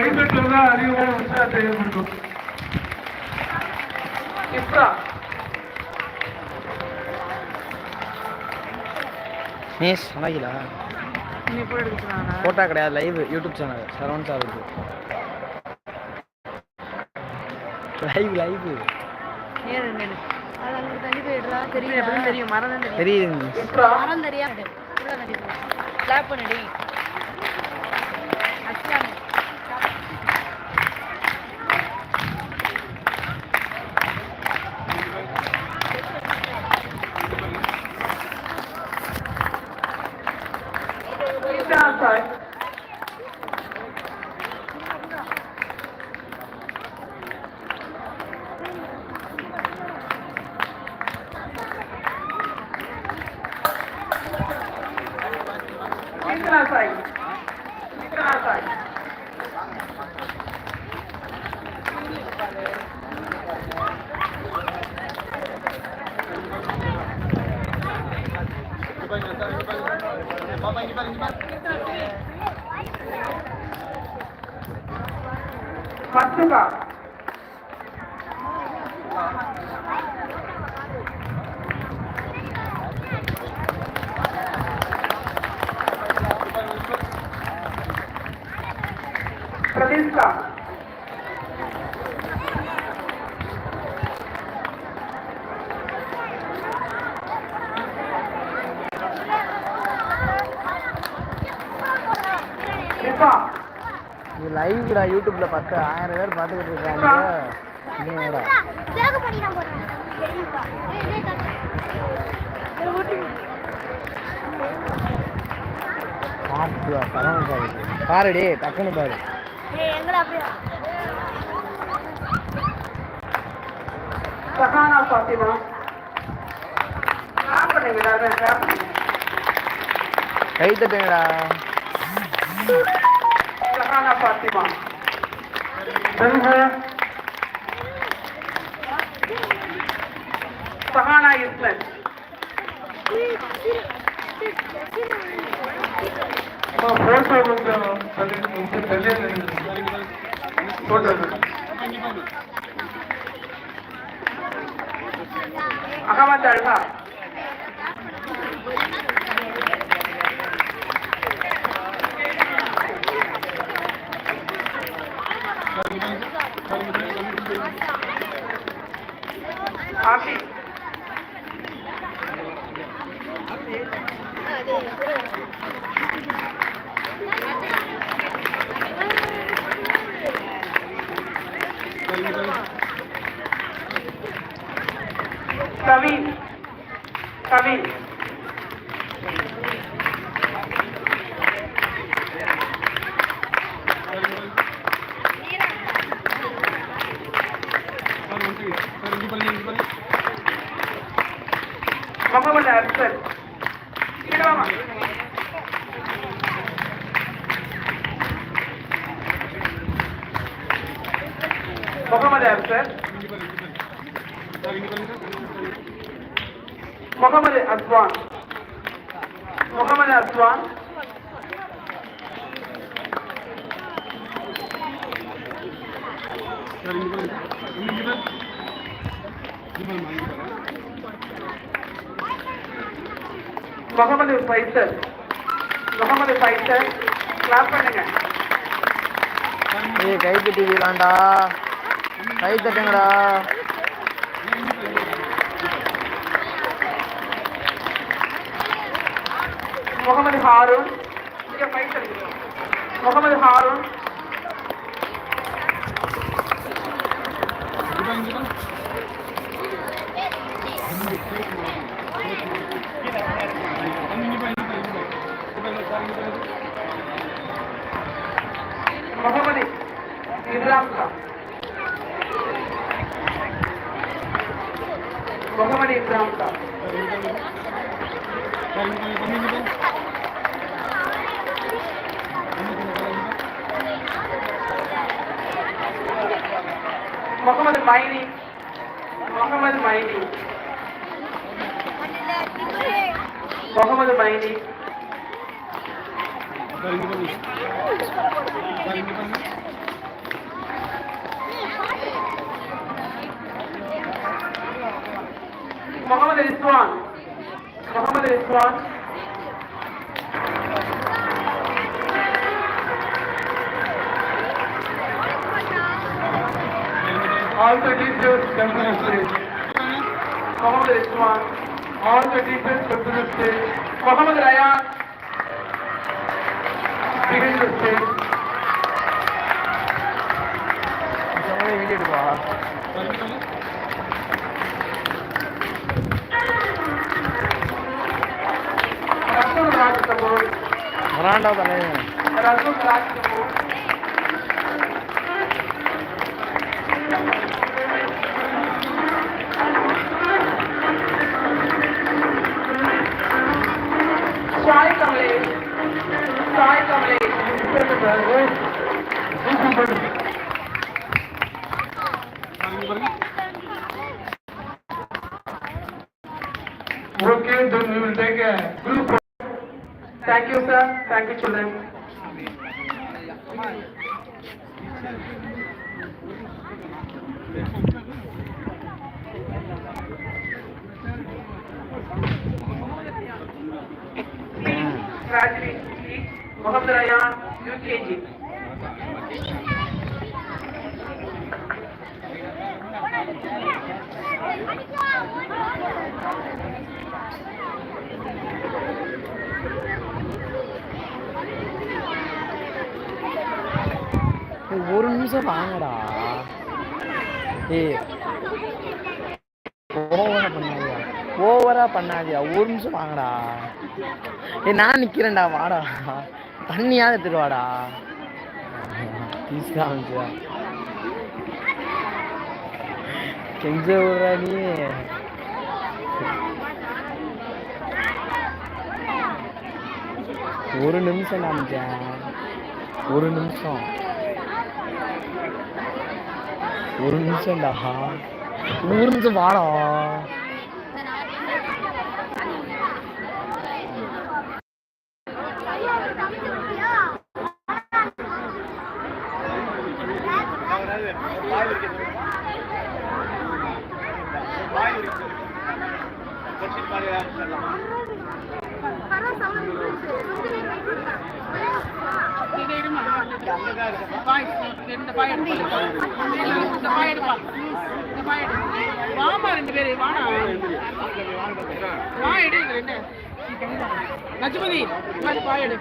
கைப்பற்றுவதா அதிகமான உற்சாகத்தை ஏற்படுத்தும் இப்ரா. மிஸ் நல்லா நீ போய் எடுக்கிறானா ஃபோட்டோ கிடையாது live YouTube channel Saravan sir இருக்கு. லைவ் லைவ் தெரியும் தெரியும்? மரம் தான் தெரியும்? மரம் தெரியாது. मत्स्य प्रदेश का இது லைவ்டா யூடியூப்ல பத்து ஆயிரம் பேர் பார்த்துக்கிட்டு இருக்காங்க. நான் இருக்கு. பாருடி டக்குன்னு பாரு. ஏய் எங்கடா அப்படியே சஹானா प्रतिमा संघ सहाना इस्लैंड ಫೋಟೋ ಒಂದು ಫೋಟೋ ಅಹಮದ್ ಅಳ್ವಾ कवि कवि போட்டோ எடுங்க. அகமது அல்ஹா ஆசிப் கவின் கவின் முகமது அர்சல் இங்க வாமா Mohammed அர்சல் Mohammed Aswan Mohammed Azlan Mohammed Faisal Mohammed Faisal clap பண்ணுங்க. ஏய் கை தட்டிக்கலாம்டா. கை தட்டுங்கடா. முகமது ஹாரூன் முகமது ஹாரூன். முகமது இப்ராம் সভাপতি ইমরান খান সভাপতি ইমরান খান মোহাম্মদ মাইনি মোহাম্মদ মাইনি সহমত বাহিনী Mohammad Rizwan Mohammad Rizwan All the details, Mohammed Rizwan. All the teachers come to the stage. Mohammed Rayan Behind the stage. சொன்னதே வீடியோ எடுப்பா ரசூல் ராஜ் கபூர் வராண்டா தலைவன் ரசூல் Raj Group photo. Thank you, sir. Thank you, children. Graduate, Mohammed Rayan, UKG. ஒரு நிமிஷம் வாங்கடா. ஏய் ஓவரா பண்ணாதியா. ஓவரா பண்ணாதியா. ஒரு நிமிஷம் வாங்கடா. ஏய் நான் நிக்கிறேன்டா வாடா. தண்ணியாவது எடுத்துட்டு வாடா. ப்ளீஸ் காமிச்சியா கெஞ்ச விடுறா நீ. ஒரு நிமிஷம் காமிச்சேன் ஒரு நிமிஷம். ஒரு நிமிஷம்டா ஒரு நிமிஷம் வாடா. வாமா ரெண்டு பேரு வாடா வா எடு ரெண்டு நச்சுமதி பாய் எடு